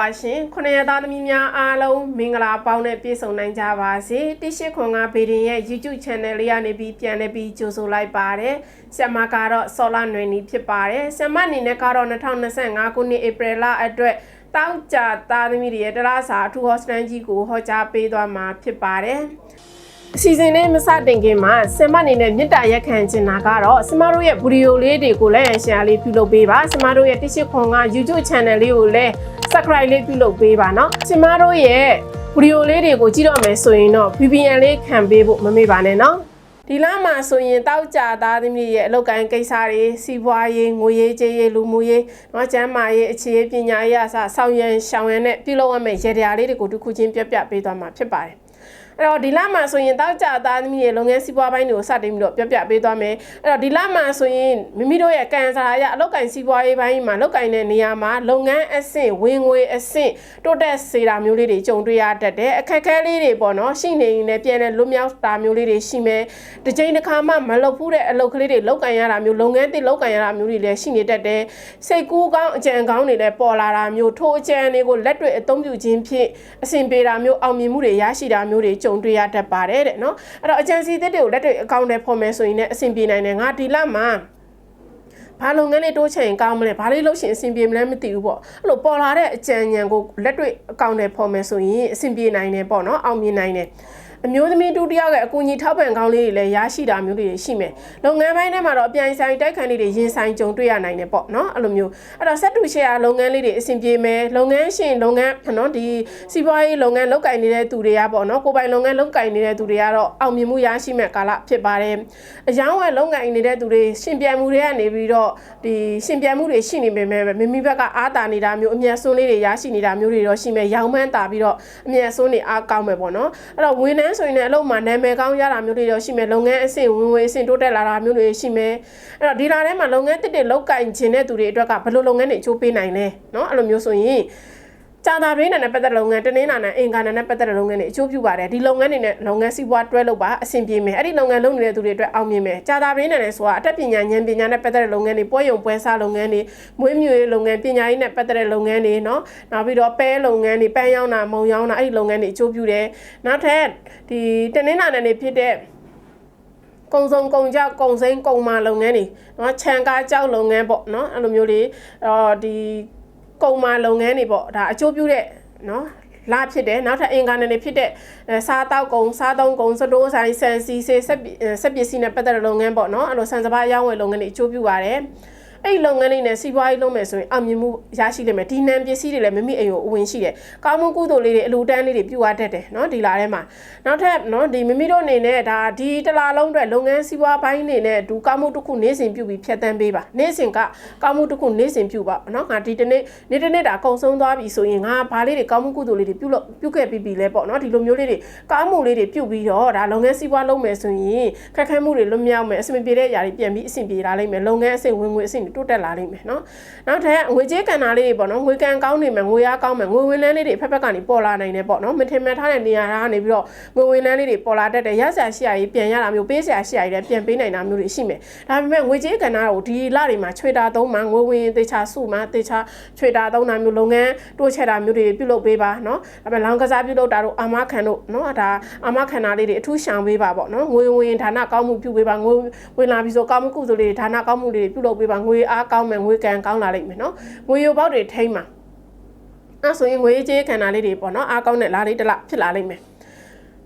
ပါရှင်ခုနှစ်ရက်သားသမီးများအားလုံးမင်္ဂလာပေါင်းနဲ့ပြည့်စုံနိုင်ကြပါစေတိရှိခွန်ကဗီဒီရဲ့ YouTube Channel လေးကနေပြီးပြန်လည်ပြီးကြိုဆိုလိုက်ပါတယ်ဆရာမကတော့ဆောလာနွေနီဖြစ်ပါတယ်ဆရာမအနေနဲ့ကတော့2025ခုနှစ်ဧပြီလအတွက်တောက်ကြသားသမီးတွေရဲ့တလားစာအထူးဟော့စတန်ကြီးကိုဟောကြားပေးသွားမှာဖြစ်ပါတယ် အစီအစဉ်လေးမစတင်ခင်မှာဆင်မအနေနဲ့မြစ်တာရက်ခံချင်တာကတော့ဆင်မတို့ရဲ့ဗီဒီယိုလေးတွေကိုလည်း share လေးပြုလုပ်ပေးပါဆင်မတို့ရဲ့တိရှိခွန်က YouTube channel လေးကိုလည်း subscribe လေးပြုလုပ်ပေးပါเนาะဆင်မတို့ရဲ့ဗီဒီယိုလေးတွေကိုကြည့်တော့မယ်ဆိုရင်တော့ VPN လေးခံပေးဖို့မမေ့ပါနဲ့เนาะဒီလမှာဆိုရင်တောက်ကြသားသမီးရဲ့အလုပ်ကိုင်းကိစ္စတွေစီးပွားရေးငွေရေးကြေးရေးလူမှုရေးเนาะကျန်းမာရေးအခြေရေးပညာရေးအစဆောင်ရန်ရှောင်ရန်နဲ့ပြုလုပ်ရမယ့်ရေတရားလေးတွေကိုတစ်ခုချင်းပြပြပေးသွားမှာဖြစ်ပါတယ် အဲ့တော့ဒီလမှာဆိုရင်တောက်ကြသားသမီးရဲ့လုပ်ငန်းစီးပွားပိုင်းတွေကိုစတင်ပြီးတော့ပြပြပေးသွားမယ်အဲ့တော့ဒီလမှာဆိုရင်မိမိတို့ရဲ့ကံစားရအလောက်ကင်စီးပွားရေးပိုင်းမှာလောက်ကင်တဲ့နေရာမှာလုပ်ငန်းအဆင့်ဝင်ငွေအဆင့်တိုးတက်စေတာမျိုးလေးတွေကြုံတွေ့ရတတ်တယ်အခက်အခဲလေးတွေပေါ့နော်ရှိနေရင်လည်းပြန်လဲလွတ်မြောက်တာမျိုးလေးတွေရှိမယ်တစ်ချိန်တစ်ခါမှမလုပ်ဘူးတဲ့အလုပ်ကလေးတွေလောက်ကင်ရတာမျိုးလုပ်ငန်းတစ်လောက်ကင်ရတာမျိုးတွေလည်းရှိနေတတ်တယ်စိတ်ကူးကောင်းအကြံကောင်းတွေလည်းပေါ်လာတာမျိုးထိုးအကြံတွေကိုလက်တွေ့အသုံးပြုခြင်းဖြင့်အဆင်ပြေတာမျိုးအောင်မြင်မှုတွေရရှိတာမျိုးတွေကြုံတွေ့ရတတ်ပါတယ်တဲ့နော်အဲ့တော့အကြံစီသစ်တွေကိုလက်တွေ့အကောင့်ထဲဖော်မယ်ဆိုရင်လည်းအဆင်ပြေနိုင်တယ်ငါဒီလမှာဘာလုပ်ငန်းလေးတိုးချင်ကောင်းမလဲဘာလေးလုပ်ရှင်အဆင်ပြေမလဲမသိဘူးပေါ့အဲ့လိုပေါ်လာတဲ့အကြံဉာဏ်ကိုလက်တွေ့အကောင့်ထဲဖော်မယ်ဆိုရင်အဆင်ပြေနိုင်တယ်ပေါ့နော်အောင်မြင်နိုင်တယ် အမျိုးသမီးတူတယောက်ရဲ့အကူအညီထောက်ပံ့ကောင်းလေးတွေလည်းရရှိတာမျိုးတွေရှိမယ်။လုပ်ငန်းပိုင်းထဲမှာတော့အပြိုင်ဆိုင်တိုက်ခိုက်လေးတွေရင်ဆိုင်ကြုံတွေ့ရနိုင်တယ်ပေါ့နော်အဲ့လိုမျိုးအဲ့တော့ဆက်တူရှယ်ယာလုပ်ငန်းလေးတွေအဆင်ပြေမယ်လုပ်ငန်းရှင်လုပ်ငန်းနော်ဒီစီးပွားရေးလုပ်ငန်းလုပ်ကိုင်နေတဲ့သူတွေကပေါ့နော်ကိုယ်ပိုင်လုပ်ငန်းလုပ်ကိုင်နေတဲ့သူတွေကတော့အောင်မြင်မှုရရှိမဲ့ကာလဖြစ်ပါတယ်။အယောင်းဝယ်လုပ်ကိုင်နေတဲ့သူတွေရှင်ပြိုင်မှုတွေကနေပြီးတော့ဒီရှင်ပြိုင်မှုတွေရှိနေပေမဲ့မိမိဘက်ကအားတာနေတာမျိုးအမျက်စွန်းလေးတွေရရှိနေတာမျိုးတွေတော့ရှိမယ်။ရောင်မှန်းတာပြီးတော့အမျက်စွန်းတွေအားကောင်းမယ်ပေါ့နော်။အဲ့တော့ဝန်ထမ်ဆိုရင်လည်းအလုပ်မှာနာမည်ကောင်းရတာမျိုးတွေတော့ရှိမယ်လုပ်ငန်းအဆင့်ဝင်ဝင်အဆင့်တိုးတက်လာတာမျိုးတွေရှိမယ်အဲ့တော့ဒီလာထဲမှာလုပ်ငန်းတစ်တစ်လောက်ကင်ခြင်းတဲ့သူတွေအတွက်ကဘယ်လိုလုပ်ငန်းတွေအကျိုးပေးနိုင်လဲเนาะအဲ့လိုမျိုးဆိုရင် ကြာတာတွင်းနဲ့ပတ်သက်တဲ့လုပ်ငန်းတင်းနှင်းနာနဲ့အင်္ဂါနဲ့ပတ်သက်တဲ့လုပ်ငန်းတွေအကျိုးပြုပါတယ်ဒီလုပ်ငန်းတွေနဲ့လုပ်ငန်းစီးပွားတွဲလုပ်ပါအဆင်ပြေမယ်အဲ့ဒီလုပ်ငန်းလုပ်နေတဲ့သူတွေအတွက်အောင်မြင်မယ်ကြာတာတွင်းနဲ့လည်းဆိုတာအတတ်ပညာဉာဏ်ပညာနဲ့ပတ်သက်တဲ့လုပ်ငန်းတွေပွဲရုံပွဲစားလုပ်ငန်းတွေမွေးမြူရေးလုပ်ငန်းပညာရေးနဲ့ပတ်သက်တဲ့လုပ်ငန်းတွေနော်နောက်ပြီးတော့ပဲလုပ်ငန်းတွေပန်းရောင်းတာမုံရောင်းတာအဲ့ဒီလုပ်ငန်းတွေအကျိုးပြုတယ်နောက်ထပ်ဒီတင်းနှင်းနာနဲ့ဖြစ်တဲ့ကုံစုံကုံကြောက်ကုံစိမ်းကုံမာလုပ်ငန်းတွေနော်ခြံကားကြောက်လုပ်ငန်းပေါ့နော်အဲ့လိုမျိုးတွေအော်ဒီ ကုန်မာလုပ်ငန်းတွေပေါ့ဒါအကျိုးပြုတဲ့နော်လာဖြစ်တယ်နောက်ထပ်အင်္ဂါနယ်ဖြစ်တဲ့စားတောက်ကုံစားသုံးကုံစတိုးဆိုင်ဆန်စီစေဆက်ပစ္စည်းနဲ့ပတ်သက်တဲ့လုပ်ငန်းပေါ့နော်အဲ့လိုဆန်စပါးရောင်းဝယ်လုပ်ငန်းတွေအကျိုးပြုပါတယ်။ အဲ့ဒီလုပ်ငန်းလေးနဲ့စီးပွားရေးလုပ်မယ်ဆိုရင်အောင်မြင်မှုရရှိလိမ့်မယ်ဒီနံပစ္စည်းတွေလည်းမမိအိမ်ကိုအဝင်ရှိတယ်ကောင်းမှုကုသိုလ်လေးတွေအလိုတန်းလေးတွေပြုဝတတ်တယ်နော်ဒီလာထဲမှာနောက်ထပ်နော်ဒီမိမိတို့အနေနဲ့ဒါဒီတလာလုံးအတွက်လုပ်ငန်းစီးပွားပိုင်းနေနဲ့ဒူကောင်းမှုတစ်ခုနေ့စဉ်ပြုပြီးဖြတ်တန်းပေးပါနေ့စဉ်ကကောင်းမှုတစ်ခုနေ့စဉ်ပြုပါနော်ငါဒီတနေ့နေ့တနေ့ဒါကုံဆုံးသွားပြီဆိုရင်ငါဘာလေးတွေကောင်းမှုကုသိုလ်လေးတွေပြုလုပ်ပြုခဲ့ပြီးပြီလဲပေါ့နော်ဒီလိုမျိုးလေးတွေကောင်းမှုလေးတွေပြုပြီးတော့ဒါလုပ်ငန်းစီးပွားလုပ်မယ်ဆိုရင်ခက်ခဲမှုတွေလွတ်မြောက်မယ်အဆင်ပြေတဲ့အရာတွေပြန်ပြီးအဆင်ပြေလာလိမ့်မယ်လုပ်ငန်းအဆင့်ဝင်ငွေအဆင့်တွေတိုးတက်လာလိမ့်မယ်နော်နောက်ထပ်ငွေကြေးကဏ္ဍလေးတွေပေါ့နော်ငွေကန်ကောင်းနေမယ်ငွေအားကောင်းမယ်ငွေဝင်လန်းလေးတွေဖက်ဖက်ကနေပေါ်လာနိုင်တယ်ပေါ့နော်မထင်မှတ်ထားတဲ့နေရာကနေပြီးတော့ငွေဝင်လန်းလေးတွေပေါ်လာတတ်တယ်ရဆရာရှိရကြီးပြန်ရတာမျိုးပေးဆရာရှိရကြီးလည်းပြန်ပေးနိုင်တာမျိုးတွေရှိမယ်ဒါပေမဲ့ငွေကြေးကဏ္ဍကိုဒီလတွေမှာချွေတာသုံးမှာငွေဝင်သေချာစုမှာသေချာချွေတာသုံးတာမျိုးလုပ်ငန်းတိုးချဲ့တာမျိုးတွေပြုလုပ်ပေးပါနော်ဒါပေမဲ့လောင်ကစားပြုလုပ်တာတို့အာမခံတို့နော်ဒါအာမခံတာလေးတွေအထူးရှောင်ပေးပါပေါ့နော်ငွေဝင်ဌာနကောင်းမှုပြုပေးပါငွေဝင်လာပြီးဆိုကောင်းမှုကုသိုလ်တွေဌာနကောင်းမှုတွေပြုလုပ်ပေးပါငွေအားကောင်းမယ်ငွေကန်ကောင်းလာလိမ့်မယ်နော်ငွေရုပ်ပေါက်တွေထိမ့်မှာအဲ့ဆိုရင်ငွေကြေးခန္ဓာလေးတွေပေါ့နော်အားကောင်းတဲ့လားလေးတစ်လားဖြစ်လာလိမ့်မယ်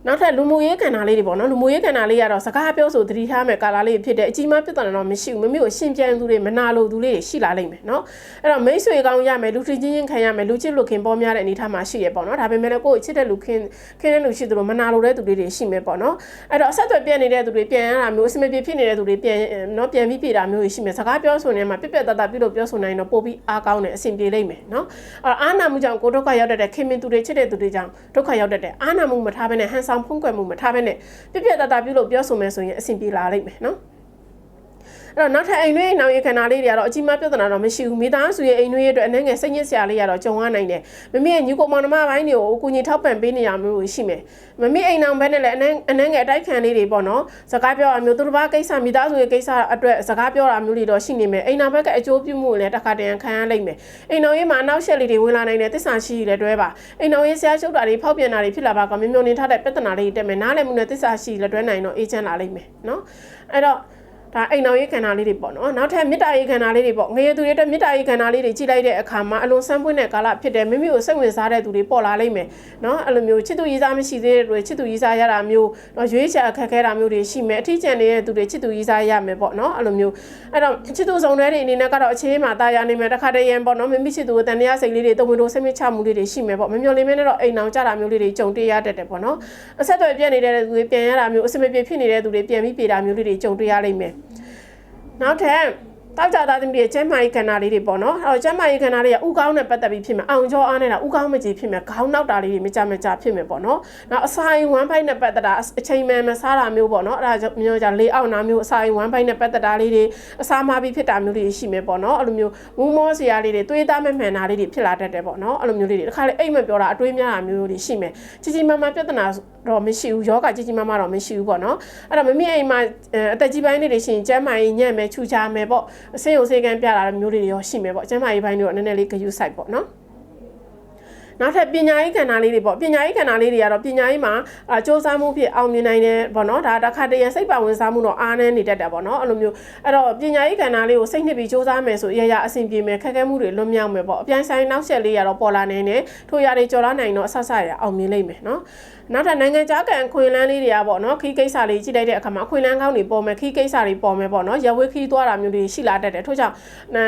နောက်ထပ်လူမှုရေးကဏ္ဍလေးတွေပေါ့နော်လူမှုရေးကဏ္ဍလေးကတော့စကားပြောဆိုသတိထားမယ်ကာလာလေးဖြစ်တဲ့အကြီးမားပြဿနာတော့မရှိဘူးမမေကိုရှင်ပြန်သူတွေမနာလိုသူလေးတွေရှိလာလိမ့်မယ်နော်အဲ့တော့မိတ်ဆွေကောင်းရမယ်လူချင်းချင်းခံရမယ်လူချစ်လူခင်ပေါ်များတဲ့အနေအထားမှာရှိရပေါ့နော်ဒါပေမဲ့လည်းကိုယ့်ချစ်တဲ့လူခင်ခင်တဲ့လူရှိသလိုမနာလိုတဲ့သူတွေတွေရှိမယ်ပေါ့နော်အဲ့တော့အဆက်အသွယ်ပြတ်နေတဲ့သူတွေပြန်ရတာမျိုးအစမပြေဖြစ်နေတဲ့သူတွေပြန်နော်ပြန်ပြီးပြေတာမျိုးတွေရှိမယ်စကားပြောဆိုနေမှာပြက်ပြက်တတ်တတ်ပြုလို့ပြောဆိုနိုင်တော့ပို့ပြီးအားကောင်းတယ်အဆင်ပြေလိမ့်မယ်နော်အဲ့တော့အားနာမှုကြောင့်ကိုဒုက္ခရောက်တဲ့ခင်မင်သူတွေချစ်တဲ့သူတွေကြောင့်ဒုက္ခရောက်တဲ့အားနာမှုမထားဘဲနဲ့ဟန်ဆောင်ဖုံးကွယ်မှုမထားဘဲနဲ့ပြပြတတပြုလို့ပြောဆိုမယ်ဆိုရင်အဆင်ပြေလာလိမ့်မယ်နော် အဲ့တော့နောက်ထပ်အိမ်တွင်းအိမ်နောက်ရေးခန္ဓာလေးတွေကတော့အကြီးမားပြဿနာတော့မရှိဘူးမိသားစုရဲ့အိမ်တွင်းရဲ့အတွက်အနေငယ်စိတ်ညစ်စရာလေးကတော့ကြုံရနိုင်တယ်မမေရဲ့ညီကိုမောင်နှမပိုင်းတွေကိုအကူအညီထောက်ပံ့ပေးနေရမျိုးရှိမယ်မမေအိမ်နောက်ဘက်နဲ့လည်းအနေအနေငယ်အတိုက်ခံလေးတွေပေါ့နော်စကားပြောရမျိုးသူတစ်ပါးကိစ္စမိသားစုရဲ့ကိစ္စအတွက်စကားပြောတာမျိုးတွေတော့ရှိနေမယ်အိမ်နောက်ဘက်ကအကျိုးပြုမှုကိုလည်းတစ်ခါတည်းခံရလိမ့်မယ်အိမ်နောက်ရေးမှာအနောက်ရှက်လေးတွေဝင်လာနိုင်တယ်တစ္ဆာရှိလည်းတွဲပါအိမ်နောက်ရေးဆရာရှုပ်တာတွေဖောက်ပြန်တာတွေဖြစ်လာပါကမျိုးမျိုးနေထားတဲ့ပြဿနာလေးတွေတက်မယ်နားလည်မှုနဲ့တစ္ဆာရှိလည်းတွဲနိုင်တော့အေးချမ်းလာလိမ့်မယ်နော်အဲ့တော့ ဒါအိမ်တော်ရေးခန္ဓာလေးတွေပေါ့နော်နောက်ထပ်မေတ္တာရေးခန္ဓာလေးတွေပေါ့ငရေသူတွေအတွက်မေတ္တာရေးခန္ဓာလေးတွေကြည့်လိုက်တဲ့အခါမှာအလွန်ဆန်းပွင့်တဲ့ကာလဖြစ်တယ်မိမိကိုစိတ်ဝင်စားတဲ့သူတွေပေါ်လာလိမ့်မယ်နော်အဲ့လိုမျိုးချစ်သူရေးစားမရှိသေးတဲ့သူတွေချစ်သူရေးစားရတာမျိုးတော့ရွေးချယ်အခက်ခဲတာမျိုးတွေရှိမယ်အထီးကျန်နေတဲ့သူတွေချစ်သူရေးစားရမယ်ပေါ့နော်အဲ့လိုမျိုးအဲ့တော့ချစ်သူဆောင်တဲ့တွေအနေနဲ့ကတော့အခြေမှာတာယာနေမယ်တစ်ခါတည်းရန်ပေါ့နော်မိမိချစ်သူကိုတန်တရားစိတ်လေးတွေတုံဝင်တို့စိတ်မြချမှုလေးတွေရှိမယ်ပေါ့မမျော်လင့်မဲနဲ့တော့အိမ်အောင်ကြတာမျိုးလေးတွေကြုံတွေ့ရတတ်တယ်ပေါ့နော်အဆက်အသွယ်ပြတ်နေတဲ့သူတွေပြန်ရတာမျိုးအစမပြေဖြစ်နေတဲ့သူတွေပြန်ပြီးပြေတာမျိုးလေးတွေကြုံတွေ့ရလိမ့်မယ် နောက်ထပ် တောက်ကြသားသမီးတွေကျမ်းမာရေးခန္ဓာလေးတွေပေါ့နော်အဲ့တော့ကျမ်းမာရေးခန္ဓာလေးကဥကောင်းနဲ့ပတ်သက်ပြီးဖြစ်မယ်အောင်ကျော်အားနေတာဥကောင်းမကြီးဖြစ်မယ်ခေါင်းနောက်တာလေးတွေမကြမကြဖြစ်မယ်ပေါ့နော်နောက်အစာရင်ဝမ်းဖိုက်နဲ့ပတ်သက်တာအချိန်မှန်မစားတာမျိုးပေါ့နော်အဲ့ဒါမျိုးကြောင့်လေအောက်နာမျိုးအစာရင်ဝမ်းဖိုက်နဲ့ပတ်သက်တာလေးတွေအစာမာပြီးဖြစ်တာမျိုးတွေရှိမယ်ပေါ့နော်အဲ့လိုမျိုးမူးမောစရာလေးတွေသွေးသားမဲ့မှန်တာလေးတွေဖြစ်လာတတ်တယ်ပေါ့နော်အဲ့လိုမျိုးလေးတွေတစ်ခါလေအိတ်မပြောတာအတွေးများတာမျိုးတွေရှိမယ်ကြီးကြီးမားမားပြဿနာတော့မရှိဘူးယောဂကြီးကြီးမားမားတော့မရှိဘူးပေါ့နော်အဲ့တော့မမိအိမ်မှာအသက်ကြီးပိုင်းလေးတွေရှိရင်ကျမ်းမာရေးညံ့မယ်ခြူချမယ်ပေါ့အစင်းကိုစေကန်းပြတာမျိုးတွေရောရှိမယ်ပေါ့ကျမ်းမာရေးပိုင်းတွေတော့နည်းနည်းလေးဂရုစိုက်ပေါ့နော် နောက်ထပ်ပညာရေးကဏ္ဍလေးတွေပေါ့ပညာရေးကဏ္ဍလေးတွေကတော့ပညာရေးမှာအစူးစမ်းမှုဖြစ်အောင်မြင်နိုင်တယ်ပေါ့နော်ဒါတစ်ခါတည်းရစိတ်ပါဝင်စားမှုတော့အားနည်းနေတတ်တယ်ပေါ့နော်အဲ့လိုမျိုးအဲ့တော့ပညာရေးကဏ္ဍလေးကိုစိတ်နှစ်ပြီးစူးစမ်းမယ်ဆိုအရရအဆင်ပြေမယ်ခက်ခဲမှုတွေလွတ်မြောက်မယ်ပေါ့အပြိုင်ဆိုင်နောက်ဆက်လေးရတော့ပေါ်လာနိုင်တယ်ထိုရတွေကြော်လာနိုင်တော့အဆဆရအောင်မြင်လိမ့်မယ်နော်နောက်ထပ်နိုင်ငံခြားကံခွေလန်းလေးတွေကပေါ့နော်ခီးကိစ္စလေးကြည့်လိုက်တဲ့အခါမှာခွေလန်းကောင်းတွေပေါ်မယ်ခီးကိစ္စတွေပေါ်မယ်ပေါ့နော်ရဝေးခီးသွားတာမျိုးတွေရှိလာတတ်တယ်ထို့ကြောင့်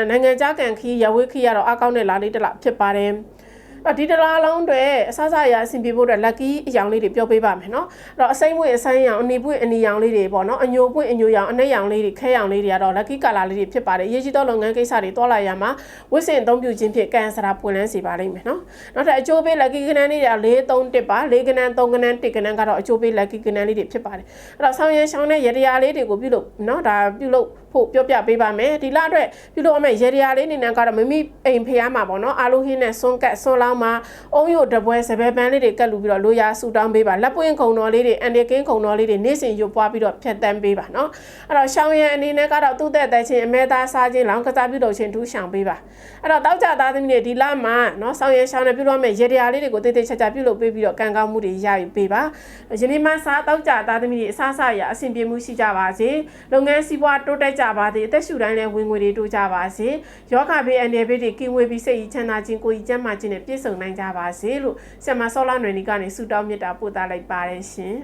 နိုင်ငံခြားကံခီးရဝေးခီးရတော့အကောင်းတဲ့လားလေးတစ်လားဖြစ်ပါတယ် တော့ဒီတလားလုံးတွေအစစအရာအဆင်ပြေဖို့အတွက် lucky အရောင်လေးတွေပြောပေးပါမယ်နော်အဲ့တော့အစိမ့်ပွင့်အစိုင်းရောင်အနေပွင့်အနေရောင်လေးတွေပေါ့နော်အညိုပွင့်အညိုရောင်အနက်ရောင်လေးတွေခဲရောင်လေးတွေကတော့ lucky color လေးတွေဖြစ်ပါတယ်အရေးကြီးသောလုပ်ငန်းကိစ္စတွေတွားလာရမှာဝစ်စင်အသုံးပြုခြင်းဖြင့်ကံစရာပွင့်လန်းစေပါလိမ့်မယ်နော်နောက်ထပ်အချိုးပေး lucky ကနန်းလေးတွေက၄၃၁ပါ၄ကနန်း၃ကနန်း၁ကနန်းကတော့အချိုးပေး lucky ကနန်းလေးတွေဖြစ်ပါတယ်အဲ့တော့ဆောင်းရန်ရှောင်းတဲ့ရတရားလေးတွေကိုပြုလုပ်နော်ဒါပြုလုပ် ဖို့ပြောပြပေးပါမယ်ဒီလအတွက်ပြုလုပ်ရမယ့်ရေရာလေးနေနဲ့ကတော့မမိအိမ်ဖျားမှာပေါ့နော်အာလိုဟင်းနဲ့ဆွန်းကတ်ဆွန်းလောင်းမှာအုံးရုပ်တပွဲစပယ်ပန်းလေးတွေကတ်လူပြီးတော့လိုရာဆူတောင်းပေးပါလက်ပွင့်ခုံတော်လေးတွေအန်ဒီကင်းခုံတော်လေးတွေနေ့စဉ်ရွပွားပြီးတော့ဖြတ်တန်းပေးပါနော်အဲ့တော့ရှောင်းရန်အနေနဲ့ကတော့သူ့တဲ့တဲ့ချင်းအမဲသားစားခြင်းလောင်းကစားပြုလုပ်ခြင်းထူးရှောင်ပေးပါအဲ့တော့တောက်ကြသားသမီးတွေဒီလမှာနော်ဆောင်းရန်ရှောင်းနဲ့ပြုလုပ်ရမယ့်ရေရာလေးတွေကိုတိတ်တိတ်ချာချာပြုလုပ်ပေးပြီးတော့ကံကောင်းမှုတွေရယူပေးပါယနေ့မှစားတောက်ကြသားသမီးတွေအဆအဆရအဆင်ပြေမှုရှိကြပါစေလုပ်ငန်းစီးပွားတိုးတက်ကြပါစေအသက်ရှူတိုင်းလည်းဝင်ငွေတွေတိုးကြပါစေယောဂဘေးအန္တရာယ်ဘေးတွေကင်းဝေးပြီးစိတ်ချမ်းသာခြင်းကိုယ်ကြီးကျန်းမာခြင်းနဲ့ပြည့်စုံနိုင်ကြပါစေလို့ဆရာမဆောလာနွယ်နီကနေဆုတောင်းမေတ္တာပို့သလိုက်ပါတယ်ရှင်